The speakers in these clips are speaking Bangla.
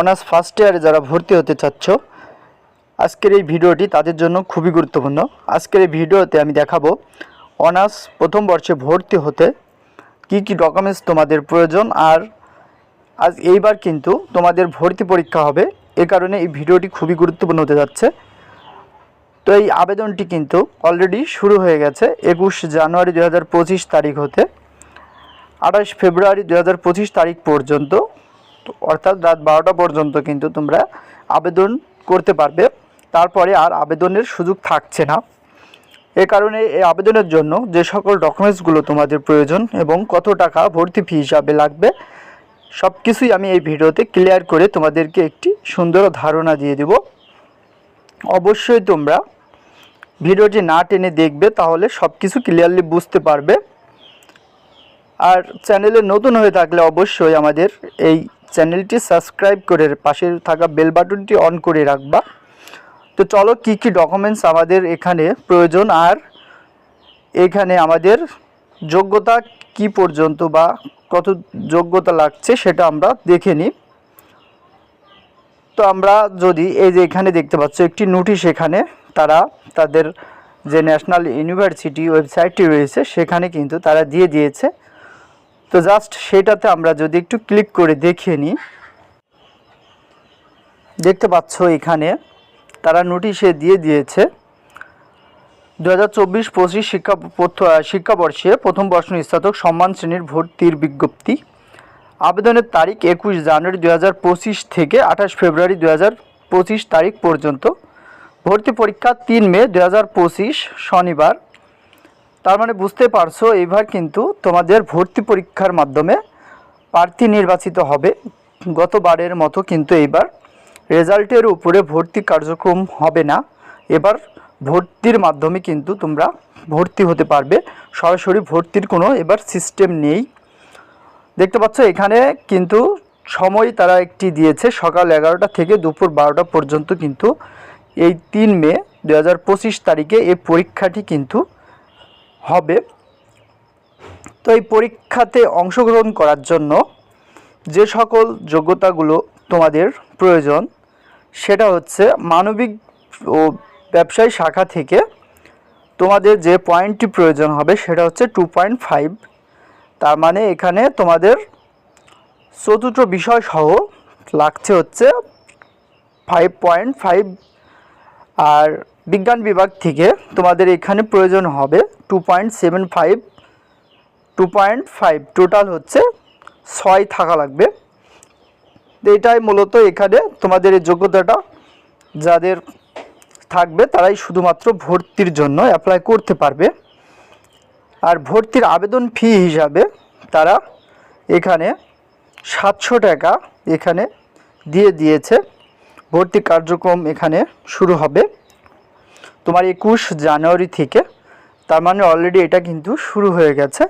অনার্স ফার্স্ট ইয়ারে যারা ভর্তি হতে চাচ্ছ, আজকের এই ভিডিওটি তাদের জন্য খুবই গুরুত্বপূর্ণ। আজকের এই ভিডিওতে আমি দেখাবো অনার্স প্রথম বর্ষে ভর্তি হতে কি কি ডকুমেন্টস তোমাদের প্রয়োজন, আর আজ এইবার কিন্তু তোমাদের ভর্তি পরীক্ষা হবে। এ কারণে এই ভিডিওটি খুবই গুরুত্বপূর্ণ হতে যাচ্ছে। তো এই আবেদনটি কিন্তু অলরেডি শুরু হয়ে গেছে একুশ জানুয়ারি দু হাজার পঁচিশ তারিখ হতে। আঠাশ ফেব্রুয়ারি দু হাজার পঁচিশ তারিখ পর্যন্ত অর্থাৎ রাত বারোটা পর্যন্ত কিন্তু তোমরা আবেদন করতে পারবে। তারপরে আর আবেদনের সুযোগ থাকছে না। এ কারণে এই আবেদনের জন্য যে সকল ডকুমেন্টসগুলো তোমাদের প্রয়োজন এবং কত টাকা ভর্তি ফি হিসাবে লাগবে সব কিছুই আমি এই ভিডিওতে ক্লিয়ার করে তোমাদেরকে একটি সুন্দর ধারণা দিয়ে দেব। অবশ্যই তোমরা ভিডিওটি না টেনে দেখবে, তাহলে সব কিছু ক্লিয়ারলি বুঝতে পারবে। আর চ্যানেলে নতুন হয়ে থাকলে অবশ্যই আমাদের এই চ্যানেলটি সাবস্ক্রাইব করে পাশে থাকা বেল বাটনটি অন করে রাখবা। তো চলো কি কি ডকুমেন্টস আমাদের এখানে প্রয়োজন আর এখানে আমাদের যোগ্যতা কি পর্যন্ত বা কত যোগ্যতা লাগছে সেটা আমরা দেখে নিই। তো আমরা যদি এই যে এখানে দেখতে পাচ্ছ একটি নোটিশ এখানে, তারা তাদের যে ন্যাশনাল ইউনিভার্সিটি ওয়েবসাইটটি রয়েছে, সেখানে কিন্তু তারা দিয়ে দিয়েছে। তো জাস্ট সেটাতে আমরা যদি একটু ক্লিক করে দেখে নিই দেখতে পাচ্ছ এখানে তারা নোটিশে দিয়ে দিয়েছে দু হাজার চব্বিশ পঁচিশ শিক্ষা শিক্ষাবর্ষে প্রথম বর্ষ স্নাতক সম্মান শ্রেণির ভর্তির বিজ্ঞপ্তি। আবেদনের তারিখ একুশ জানুয়ারি দু হাজার পঁচিশ থেকে আঠাশ ফেব্রুয়ারি দু হাজার পঁচিশ তারিখ পর্যন্ত। ভর্তি পরীক্ষা তিন মে দু হাজার পঁচিশ শনিবার। তার মানে বুঝতে পারছ এবার কিন্তু তোমাদের ভর্তি পরীক্ষার মাধ্যমে প্রার্থী নির্বাচিত হবে। গতবারের মতো কিন্তু এবার রেজাল্টের উপরে ভর্তি কার্যক্রম হবে না। এবার ভর্তির মাধ্যমে কিন্তু তোমরা ভর্তি হতে পারবে। সরাসরি ভর্তির কোনো এবার সিস্টেম নেই। দেখতে পাচ্ছ, এখানে কিন্তু সময় তারা একটি দিয়েছে। সকাল এগারোটা থেকে দুপুর বারোটা পর্যন্ত কিন্তু এই তিন মে দু হাজার পঁচিশ তারিখে এই পরীক্ষাটি কিন্তু হবে। তো এই পরীক্ষাতে অংশগ্রহণ করার জন্য যে সকল যোগ্যতাগুলো তোমাদের প্রয়োজন, সেটা হচ্ছে মানবিক ও ব্যবসায়ী শাখা থেকে তোমাদের যে পয়েন্টটি প্রয়োজন হবে সেটা হচ্ছে টু পয়েন্ট ফাইভ তার মানে এখানে তোমাদের চতুর্থ বিষয় সহ লাগছে হচ্ছে ফাইভ পয়েন্ট ফাইভ আর বিজ্ঞান বিভাগ থেকে তোমাদের এখানে প্রয়োজন হবে two point seven five two point five total হচ্ছে ছয় থাকা লাগবে। এটাই মূলত এখানে তোমাদের এই যোগ্যতাটা যাদের থাকবে তারাই শুধুমাত্র ভর্তির জন্য অ্যাপ্লাই করতে পারবে। আর ভর্তির আবেদন ফি হিসাবে তারা এখানে সাতশো টাকা এখানে দিয়ে দিয়েছে। ভর্তি কার্যক্রম এখানে শুরু হবে। তোমার একুশ জানুয়ারি থেকে তার মানে অলরেডি এটা কিন্তু শুরু হয়ে গেছে।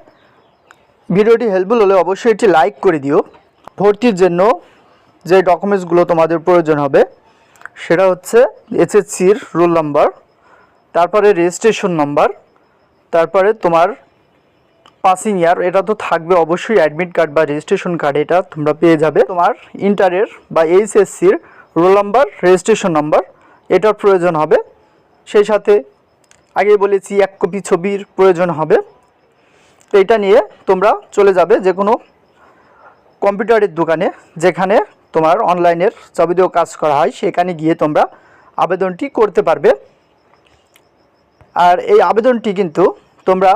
ভিডিওটি হেল্পফুল হলে অবশ্যই এটি লাইক করে দিও। ভর্তির জন্য যে ডকুমেন্টসগুলো তোমাদের প্রয়োজন হবে, সেটা হচ্ছে এসএসসির রোল নাম্বার তারপরে রেজিস্ট্রেশন নাম্বার তারপরে তোমার পাসিং ইয়ার এটা তো থাকবে অবশ্যই অ্যাডমিট কার্ড বা রেজিস্ট্রেশন কার্ড এটা তোমরা পেয়ে যাবে। তোমার ইন্টারের বা এইচএসসির রোল নাম্বার রেজিস্ট্রেশন নাম্বার এটার প্রয়োজন হবে। সেই সাথে আগে বলেছি এক কপি ছবির প্রয়োজন হবে। তো এটা নিয়ে তোমরা চলে যাবে যে কোনো কম্পিউটারের দোকানে, যেখানে তোমার অনলাইনের যাবতীয় কাজ করা হয়, সেখানে গিয়ে তোমরা আবেদনটি করতে পারবে। আর এই আবেদনটি কিন্তু তোমরা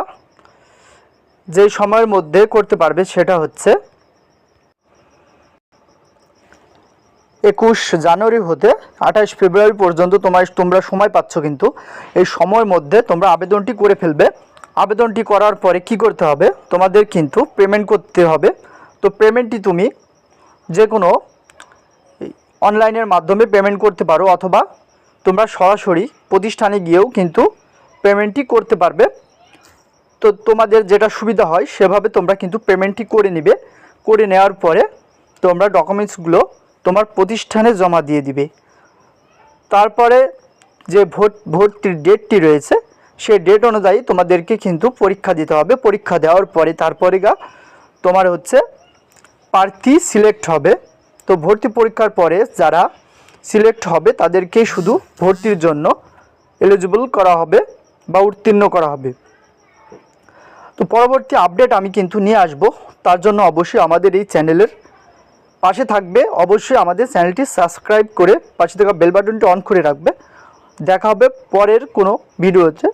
যে সময়ের মধ্যে করতে পারবে সেটা হচ্ছে একুশ জানুয়ারি হতে আঠাশ ফেব্রুয়ারি পর্যন্ত তোমার তোমরা সময় পাচ্ছ কিন্তু। এই সময়ের মধ্যে তোমরা আবেদনটি করে ফেলবে। আবেদনটি করার পরে কি করতে হবে? তোমাদের কিন্তু পেমেন্ট করতে হবে। তো পেমেন্টটি তুমি যে কোনো অনলাইনের মাধ্যমে পেমেন্ট করতে পারো অথবা তোমরা সরাসরি প্রতিষ্ঠানে গিয়েও কিন্তু পেমেন্টটি করতে পারবে। তো তোমাদের যেটা সুবিধা হয় সেভাবে তোমরা কিন্তু পেমেন্টটি করে নিবে। করে নেওয়ার পরে তোমরা ডকুমেন্টসগুলো তোমার প্রতিষ্ঠানে জমা দিয়ে দিবে। তারপরে যে ভোট, ভর্তির ডেটটি রয়েছে সেই ডেট অনুযায়ী তোমাদেরকে কিন্তু পরীক্ষা দিতে হবে। পরীক্ষা দেওয়ার পরে তারপরে গা তোমার হচ্ছে প্রার্থী সিলেক্ট হবে। তো ভর্তি পরীক্ষার পরে যারা সিলেক্ট হবে তাদেরকেই শুধু ভর্তির জন্য এলিজিবল করা হবে বা উত্তীর্ণ করা হবে। তো পরবর্তী আপডেট আমি কিন্তু নিয়ে আসব। তার জন্য অবশ্যই আমাদের এই চ্যানেলের পাশে থাকবে, অবশ্যই আমাদের চ্যানেলটি সাবস্ক্রাইব করে পাশে থাকা বেল বাটনটি অন করে রাখবে। দেখা হবে পরের কোনো ভিডিওতে